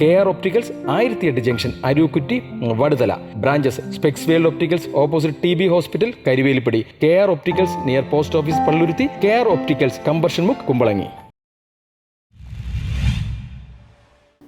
K R opticals ആയിരത്തിയെട്ട് junction Arookutty Vaduthala. Branches specs world opticals opposite T B hospital Karuvelippady. K R opticals near post office Palluruthy. K R opticals combustion മുക്ക് കുമ്പളങ്ങി.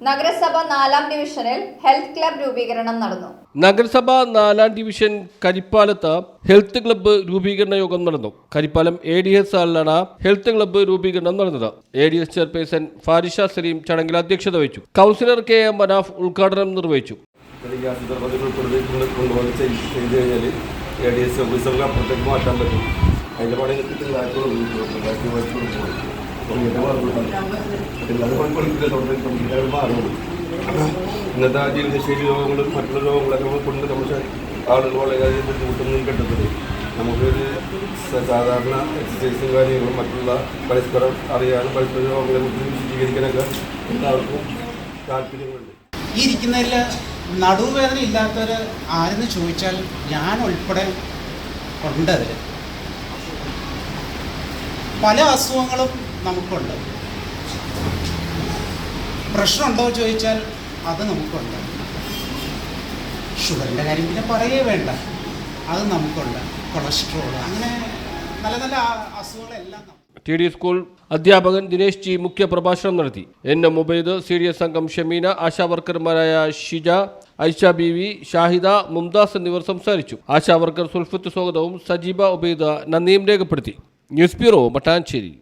നഗരസഭ നാലാം ഡിവിഷനിൽ health club രൂപീകരണം നടന്നു. നഗരസഭ നാലാം division കരിപ്പാലത്ത് health club രൂപീകരണ യോഗം നടന്നു. കരിപ്പാലം എ ഡി എസ് ഹാളിലാണ് ഹെൽത്ത് ക്ലബ്ബ് രൂപീകരണം നടന്നത്. A D S chairperson Farisha Saleem ചടങ്ങിൽ അധ്യക്ഷത വഹിച്ചു. കൗൺസിലർ കെ എം മനാഫ് ഉദ്ഘാടനം നിർവഹിച്ചു. എ ഡി എസ് ഓഫീസർക്ക് അപ്പുറത്തേക്ക് മാറ്റാൻ പറ്റും. അതിന്റെ പണി മാറുള്ളൂ ഇന്നത്തെ ജീവിതശൈലി രോഗങ്ങളും മറ്റുള്ള രോഗങ്ങളൊക്കെ കൊണ്ട് നമ്മുടെ ആളുകൾ വളരെയധികം ബുദ്ധിമുട്ടൊന്നും കിട്ടത്തില്ല നമുക്കൊരു സാധാരണ എക്സസൈസും കാര്യങ്ങളും മറ്റുള്ള പരസ്പരം അറിയാനും പരസ്പര രോഗങ്ങളെ കുറിച്ച് വിശദീകരിക്കാനൊക്കെ എല്ലാവർക്കും താല്പര്യങ്ങളുണ്ട് ഈ ഇരിക്കുന്നതിൽ നടുവേദന ഇല്ലാത്തവർ ആരെന്ന് ചോദിച്ചാൽ ഞാൻ ഉൾപ്പെടെ ഉണ്ട് അതിൽ പല അസുഖങ്ങളും നമുക്കുണ്ട്. പ്രശ്നമുണ്ടോ ചോദിച്ചാൽ അത് നമുക്കുണ്ട്. ഷുഗറിന്റെ കാര്യം പിന്നെ പറയേ വേണ്ട. അത് നമുക്കുണ്ട്. കൊളസ്ട്രോൾ അങ്ങനെ നല്ല നല്ല അസുഖങ്ങളെല്ലാം ടി ഡി സ്കൂൾ അധ്യാപകൻ ദിനേശ് ജി മുഖ്യ പ്രഭാഷണം നടത്തി. N M Ubaid C D S അംഗം ഷമീന ആശാവർക്കർമാരായ ഷിജ ഐഷ ബി വി ഷാഹിദ മുംതാസ് എന്നിവർ സംസാരിച്ചു. ആശാവർക്കർ സുൽഫത്ത് സ്വാഗതവും സജീബ ഉബൈദ നന്ദിയും രേഖപ്പെടുത്തി. News bureau Mattancherry.